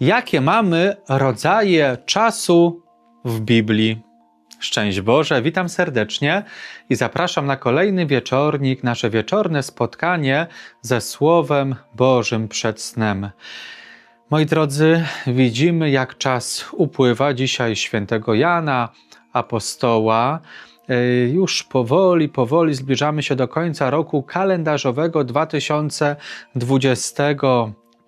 Jakie mamy rodzaje czasu w Biblii? Szczęść Boże, witam serdecznie i zapraszam na kolejny wieczornik, nasze wieczorne spotkanie ze Słowem Bożym przed snem. Moi drodzy, widzimy jak czas upływa. Dzisiaj świętego Jana, apostoła. Y, Już powoli, powoli zbliżamy się do końca roku kalendarzowego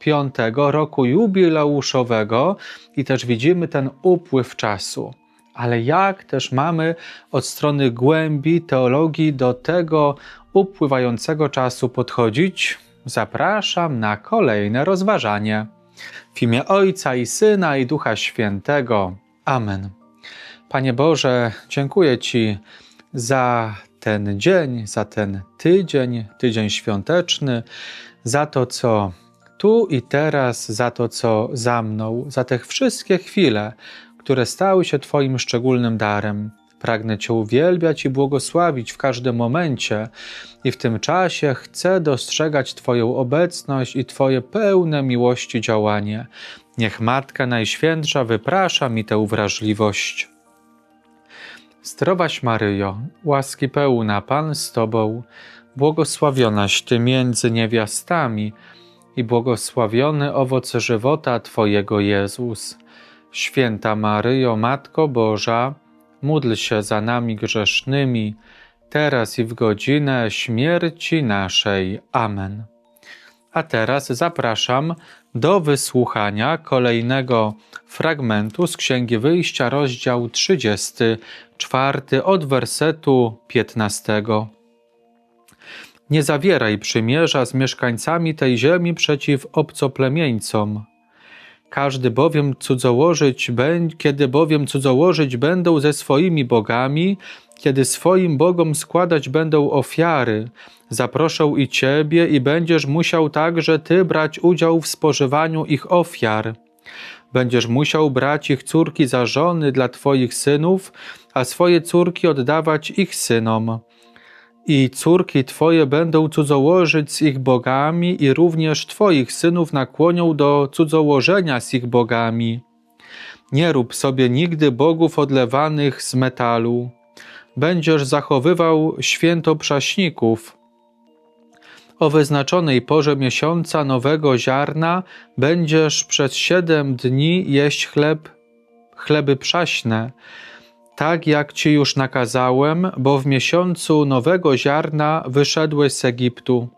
2025, roku jubileuszowego i też widzimy ten upływ czasu. Ale jak też mamy od strony głębi teologii do tego upływającego czasu podchodzić? Zapraszam na kolejne rozważanie. W imię Ojca i Syna i Ducha Świętego. Amen. Panie Boże, dziękuję Ci za ten dzień, za ten tydzień, tydzień świąteczny, za to, co tu i teraz, za to, co za mną, za te wszystkie chwile, które stały się Twoim szczególnym darem. Pragnę Cię uwielbiać i błogosławić w każdym momencie, i w tym czasie chcę dostrzegać Twoją obecność i Twoje pełne miłości działanie. Niech Matka Najświętsza wyprasza mi tę wrażliwość. Zdrowaś Maryjo, łaski pełna, Pan z Tobą, błogosławionaś Ty między niewiastami i błogosławiony owoc żywota Twojego Jezus. Święta Maryjo, Matko Boża, módl się za nami grzesznymi, teraz i w godzinę śmierci naszej. Amen. A teraz zapraszam do wysłuchania kolejnego fragmentu z Księgi Wyjścia, rozdział 34, od wersetu 15. Nie zawieraj przymierza z mieszkańcami tej ziemi przeciw obcoplemieńcom. Każdy bowiem cudzołożyć, kiedy bowiem cudzołożyć będą ze swoimi bogami, kiedy swoim bogom składać będą ofiary, zaproszą i ciebie i będziesz musiał także ty brać udział w spożywaniu ich ofiar. Będziesz musiał brać ich córki za żony dla twoich synów, a swoje córki oddawać ich synom. I córki twoje będą cudzołożyć z ich bogami, i również twoich synów nakłonią do cudzołożenia z ich bogami. Nie rób sobie nigdy bogów odlewanych z metalu. Będziesz zachowywał święto przaśników. O wyznaczonej porze miesiąca nowego ziarna będziesz przez siedem dni jeść chleb, chleby przaśne, tak jak ci już nakazałem, bo w miesiącu nowego ziarna wyszedłeś z Egiptu.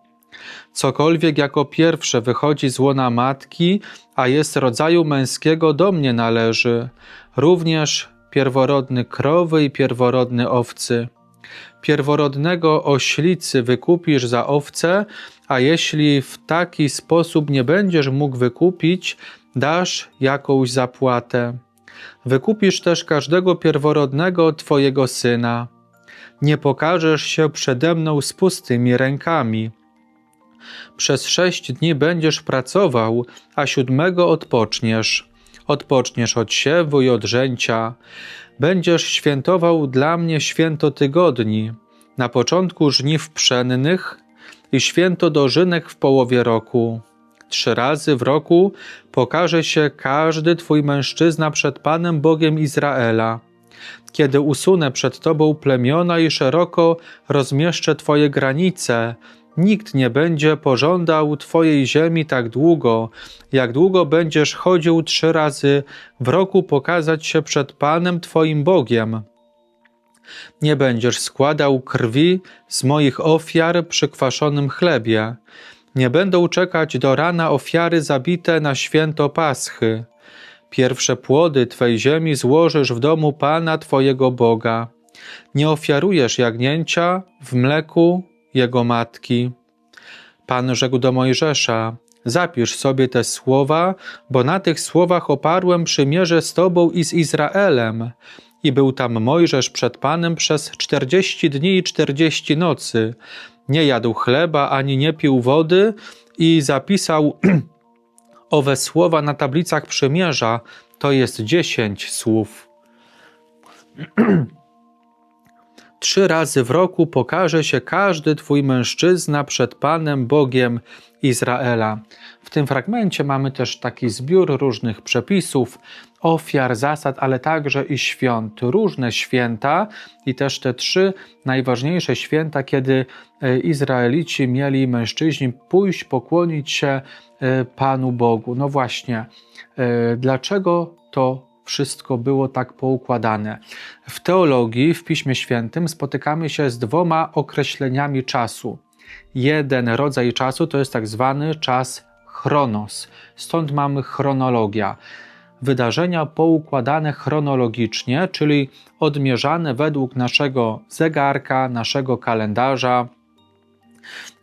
Cokolwiek jako pierwsze wychodzi z łona matki, a jest rodzaju męskiego, do mnie należy, również pierworodny krowy i pierworodny owcy. Pierworodnego oślicy wykupisz za owce, a jeśli w taki sposób nie będziesz mógł wykupić, dasz jakąś zapłatę. Wykupisz też każdego pierworodnego Twojego syna. Nie pokażesz się przede mną z pustymi rękami. Przez sześć dni będziesz pracował, a siódmego odpoczniesz. Odpoczniesz od siewu i od rzęcia. Będziesz świętował dla mnie święto tygodni, na początku żniw pszennych i święto dożynek w połowie roku. Trzy razy w roku pokaże się każdy Twój mężczyzna przed Panem Bogiem Izraela. Kiedy usunę przed Tobą plemiona i szeroko rozmieszczę Twoje granice, nikt nie będzie pożądał Twojej ziemi tak długo, jak długo będziesz chodził trzy razy w roku pokazać się przed Panem Twoim Bogiem. Nie będziesz składał krwi z moich ofiar przy kwaszonym chlebie. Nie będą czekać do rana ofiary zabite na święto Paschy. Pierwsze płody Twej ziemi złożysz w domu Pana Twojego Boga. Nie ofiarujesz jagnięcia w mleku jego matki. Pan rzekł do Mojżesza: Zapisz sobie te słowa, bo na tych słowach oparłem przymierze z Tobą i z Izraelem. I był tam Mojżesz przed Panem przez czterdzieści dni i czterdzieści nocy. Nie jadł chleba ani nie pił wody i zapisał owe słowa na tablicach przymierza. To jest dziesięć słów. Trzy razy w roku pokaże się każdy Twój mężczyzna przed Panem Bogiem Izraela. W tym fragmencie mamy też taki zbiór różnych przepisów, ofiar, zasad, ale także i świąt. Różne święta i też te trzy najważniejsze święta, kiedy e, Izraelici mieli mężczyźni pójść, pokłonić się e, Panu Bogu. No właśnie, e, dlaczego to wszystko było tak poukładane. W teologii, w Piśmie Świętym spotykamy się z dwoma określeniami czasu. Jeden rodzaj czasu to jest tak zwany czas chronos, stąd mamy chronologia. Wydarzenia poukładane chronologicznie, czyli odmierzane według naszego zegarka, naszego kalendarza.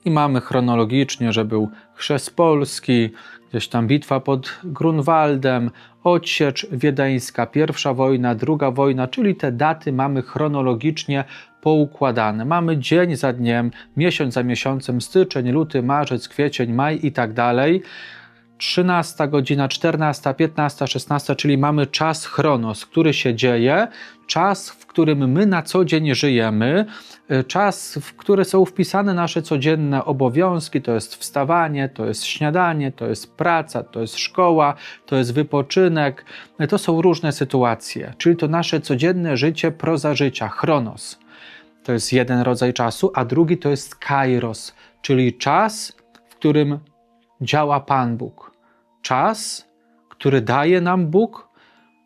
I mamy chronologicznie, że był chrzest polski, gdzieś tam bitwa pod Grunwaldem, odsiecz wiedeńska, pierwsza wojna, druga wojna, czyli te daty mamy chronologicznie poukładane. Mamy dzień za dniem, miesiąc za miesiącem, styczeń, luty, marzec, kwiecień, maj i tak dalej. 13 godzina, 14, 15, 16, czyli mamy czas chronos, który się dzieje, czas, w którym my na co dzień żyjemy, y, czas, w który są wpisane nasze codzienne obowiązki, to jest wstawanie, to jest śniadanie, to jest praca, to jest szkoła, to jest wypoczynek, y, to są różne sytuacje, czyli to nasze codzienne życie proza życia, chronos. To jest jeden rodzaj czasu, a drugi to jest kairos, czyli czas, w którym działa Pan Bóg. Czas, który daje nam Bóg,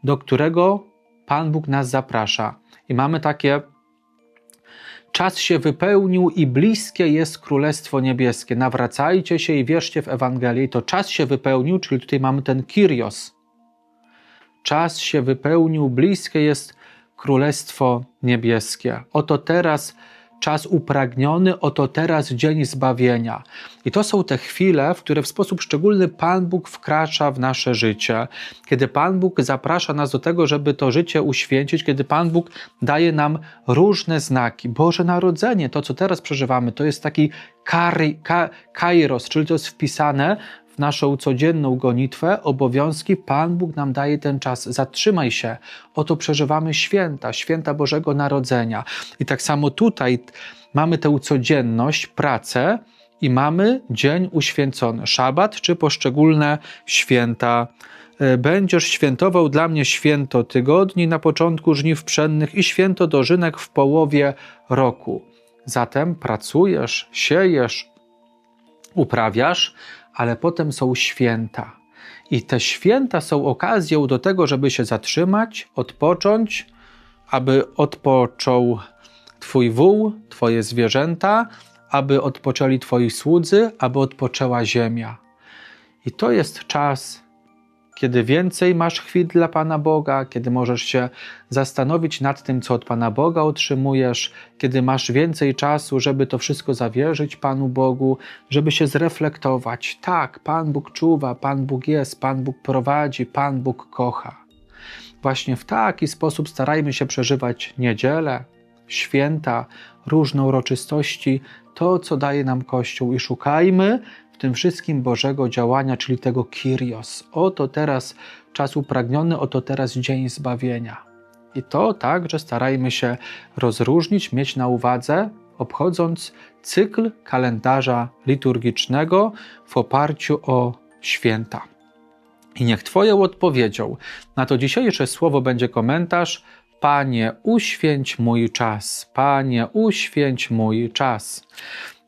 do którego Pan Bóg nas zaprasza. I mamy takie Czas się wypełnił i bliskie jest Królestwo Niebieskie. Nawracajcie się i wierzcie w Ewangelię. I to czas się wypełnił, czyli tutaj mamy ten Kyrios. Czas się wypełnił, bliskie jest Królestwo Niebieskie. Oto teraz czas upragniony, oto teraz dzień zbawienia. I to są te chwile, w które w sposób szczególny Pan Bóg wkracza w nasze życie, kiedy Pan Bóg zaprasza nas do tego, żeby to życie uświęcić, kiedy Pan Bóg daje nam różne znaki. Boże Narodzenie, to co teraz przeżywamy, to jest taki kairos, czyli to jest wpisane naszą codzienną gonitwę, obowiązki, Pan Bóg nam daje ten czas. Zatrzymaj się. Oto przeżywamy święta, święta Bożego Narodzenia. I tak samo tutaj mamy tę codzienność, pracę i mamy dzień uświęcony, szabat czy poszczególne święta. E, będziesz świętował dla mnie święto tygodni na początku żniw pszennych i święto dożynek w połowie roku. Zatem pracujesz, siejesz, uprawiasz, ale potem są święta. I te święta są okazją do tego, żeby się zatrzymać, odpocząć, aby odpoczął Twój wół, Twoje zwierzęta, aby odpoczęli Twoi słudzy, aby odpoczęła ziemia. I to jest czas kiedy więcej masz chwil dla Pana Boga, kiedy możesz się zastanowić nad tym, co od Pana Boga otrzymujesz, kiedy masz więcej czasu, żeby to wszystko zawierzyć Panu Bogu, żeby się zreflektować. Tak, Pan Bóg czuwa, Pan Bóg jest, Pan Bóg prowadzi, Pan Bóg kocha. Właśnie w taki sposób starajmy się przeżywać niedzielę, święta, różne uroczystości, to, co daje nam Kościół i szukajmy tym wszystkim Bożego działania, czyli tego Kyrios. Oto teraz czas upragniony, oto teraz dzień zbawienia. I to także starajmy się rozróżnić, mieć na uwadze, obchodząc cykl kalendarza liturgicznego w oparciu o święta. I niech Twoją odpowiedzią na to dzisiejsze słowo będzie komentarz Panie, uświęć mój czas. Panie, uświęć mój czas.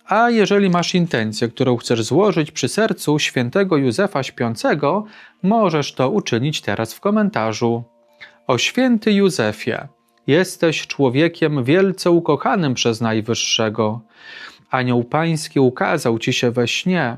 A jeżeli masz intencję, którą chcesz złożyć przy sercu świętego Józefa Śpiącego, możesz to uczynić teraz w komentarzu. O święty Józefie, jesteś człowiekiem wielce ukochanym przez Najwyższego. Anioł Pański ukazał ci się we śnie,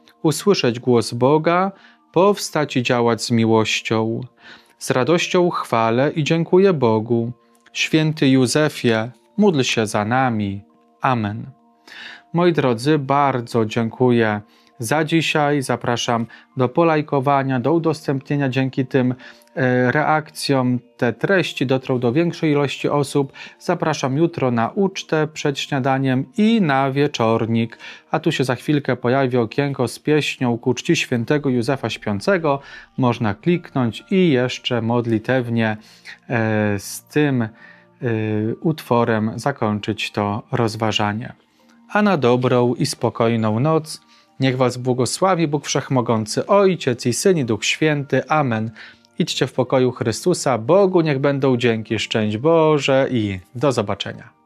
usłyszeć głos Boga, powstać i działać z miłością. Z radością chwalę i dziękuję Bogu. Święty Józefie, módl się za nami. Amen. Moi drodzy, bardzo dziękuję za dzisiaj. Zapraszam do polajkowania, do udostępnienia. Dzięki tym e, reakcjom te treści dotrą do większej ilości osób. Zapraszam jutro na ucztę przed śniadaniem i na wieczornik. A tu się za chwilkę pojawi okienko z pieśnią ku czci świętego Józefa Śpiącego. Można kliknąć i jeszcze modlitewnie e, z tym e, utworem zakończyć to rozważanie. A na dobrą i spokojną noc Niech Was błogosławi Bóg Wszechmogący, Ojciec i Syn i Duch Święty. Amen. Idźcie w pokoju Chrystusa. Bogu niech będą dzięki, szczęść Boże i do zobaczenia.